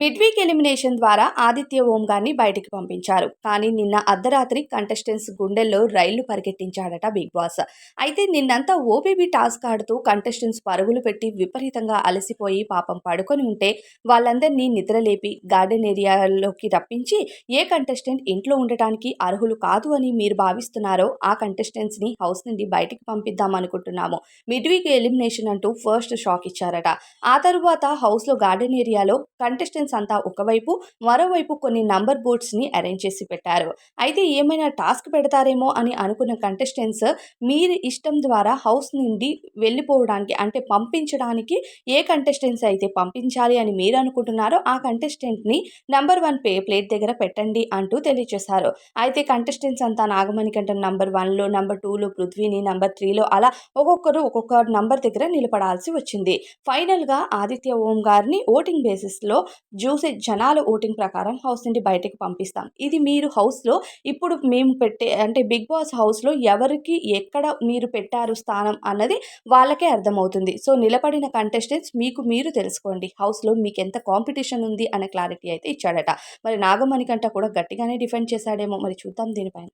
మిడ్వీక్ elimination ద్వారా ఆదిత్య ఓం గారిని బయటికి పంపించారు. కానీ నిన్న అర్ధరాత్రి కంటెస్టెంట్స్ గుండెల్లో రైళ్ళు పరిగెట్టించాడట బిగ్ బాస్. అయితే నిన్నంతా ఓబీబీ టాస్క్ ఆడుతూ కంటెస్టెంట్స్ పరుగులు పెట్టి విపరీతంగా అలసిపోయి పాపం పడుకొని ఉంటే వాళ్ళందరినీ నిద్రలేపి గార్డెన్ ఏరియాలోకి రప్పించి ఏ కంటెస్టెంట్ ఇంట్లో ఉండటానికి అర్హులు కాదు అని మీరు భావిస్తున్నారో ఆ కంటెస్టెంట్స్ని హౌస్ నుండి బయటికి పంపిద్దాం అనుకుంటున్నాము. మిడ్వీక్ ఎలిమినేషన్ అంటూ ఫస్ట్ షాక్ ఇచ్చారట. ఆ తరువాత హౌస్లో గార్డెన్ ఏరియాలో కంటెస్టెంట్స్ అంతా ఒకవైపు మరోవైపు కొన్ని నంబర్ బోర్డ్స్ని అరేంజ్ చేసి పెట్టారు. అయితే ఏమైనా టాస్క్ పెడతారేమో అని అనుకున్న కంటెస్టెంట్స్ మీరు ఇష్టం ద్వారా హౌస్ నుండి వెళ్ళిపోవడానికి అంటే పంపించడానికి ఏ కంటెస్టెంట్స్ అయితే పంపించాలి అని మీరు అనుకుంటున్నారో ఆ కంటెస్టెంట్ని నంబర్ వన్ పే ప్లేట్ దగ్గర పెట్టండి అంటూ తెలియజేశారు. అయితే కంటెస్టెంట్స్ అంతా నాగమణి కంటే నంబర్ వన్లో నంబర్ టూలో పృథ్వీని నంబర్ త్రీలో అలా ఒక్కొక్కరు ఒక్కొక్క నంబర్ దగ్గర నిలబడాల్సి వచ్చింది. ఫైనల్గా ఆదిత్య ఓం గారిని ఓటింగ్ బేసిస్లో చూసే జనాల ఓటింగ్ ప్రకారం హౌస్ నుండి బయటకు పంపిస్తాం. ఇది మీరు హౌస్లో ఇప్పుడు మేము పెట్టే అంటే బిగ్ బాస్ హౌస్లో ఎవరికి ఎక్కడ మీరు పెట్టారు స్థానం అన్నది వాళ్ళకే అర్థమవుతుంది. సో నిలబడిన కంటెస్టెంట్స్ మీకు మీరు తెలుసుకోండి. హౌస్లో మీకు ఎంత కాంపిటీషన్ ఉంది అనే క్లారిటీ అయితే ఇచ్చాడట. మరి నాగమణి కంట కూడా గట్టిగానే డిఫెండ్ చేశాడేమో. మరి చూద్దాం దీనిపైన.